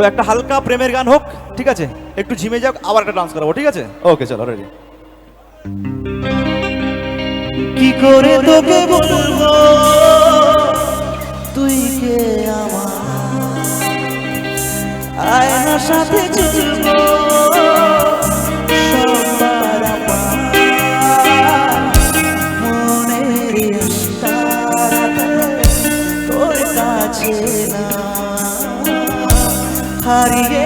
তো একটা হালকা প্রেমের গান হোক ঠিক আছে? একটু ঝিমে যাক আবার একটা ডান্স করাবো ঠিক আছে? ওকে চলো রেডি কি করে তোকে বলব? তুই কে আমার? আয়নার সাথে চলবো। মনের তোর কাছে না। மாறிய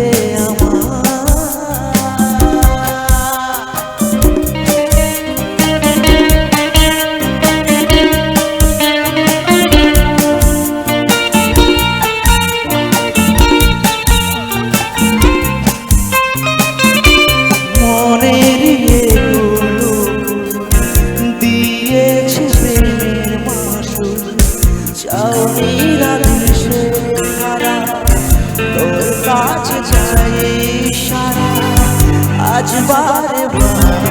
তুই आज बार बार